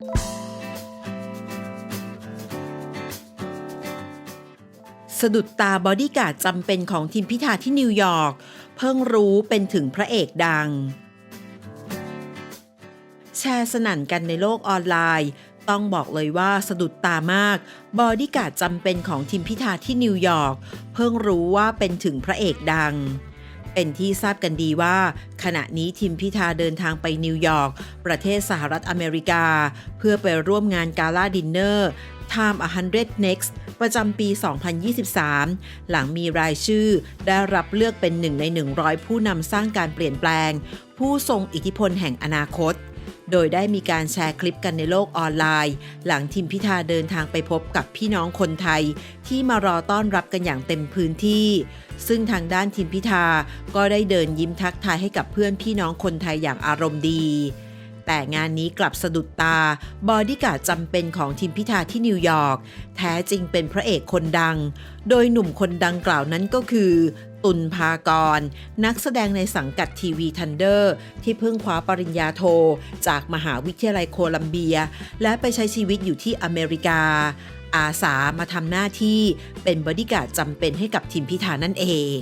สะดุดตาบอดี้การ์ดจำเป็นของทีมพิธาที่นิวยอร์ก เพิ่งรู้เป็นถึงพระเอกดัง แชร์สนั่นกันในโลกออนไลน์ ต้องบอกเลยว่าสะดุดตามาก บอดี้การ์ดจำเป็นของทีมพิธาที่นิวยอร์ก เพิ่งรู้ว่าเป็นถึงพระเอกดัง เป็นที่ทราบกันดีว่า ขณะนี้ทีมพิธาเดินทางไปนิวยอร์กประเทศสหรัฐอเมริกา เพื่อไปร่วมงานกาลาดินเนอร์ Time 100 Next ประจำปี 2023 หลังมีรายชื่อได้รับเลือกเป็นหนึ่งใน 100 ผู้นำสร้างการเปลี่ยนแปลง ผู้ทรงอิทธิพลแห่งอนาคต โดยได้มีการแชร์คลิปกันในโลกออนไลน์ หลังทีมพิธาเดินทางไปพบกับพี่น้องคนไทย ที่มารอต้อนรับกันอย่างเต็มพื้นที่ ซึ่งทางด้านทีมพิธาก็ได้เดินยิ้มทักทายให้กับเพื่อนพี่น้องคนไทยอย่างอารมณ์ดี แต่งานนี้กลับสะดุดตา บอดี้การ์ดจำเป็นของทีมพิธาที่นิวยอร์กแท้จริงเป็นพระเอกคนดัง โดยหนุ่มคนดังกล่าวนั้นก็คือ ตุลภากร นักแสดงในสังกัดทีวีทันเดอร์ ที่เพิ่งคว้าปริญญาโท จากมหาวิทยาลัยโคลัมเบีย และไปใช้ชีวิตอยู่ที่อเมริกา อาสามาทำหน้าที่เป็นบอดี้การ์ดจำเป็นให้กับทีมพิธานั่นเอง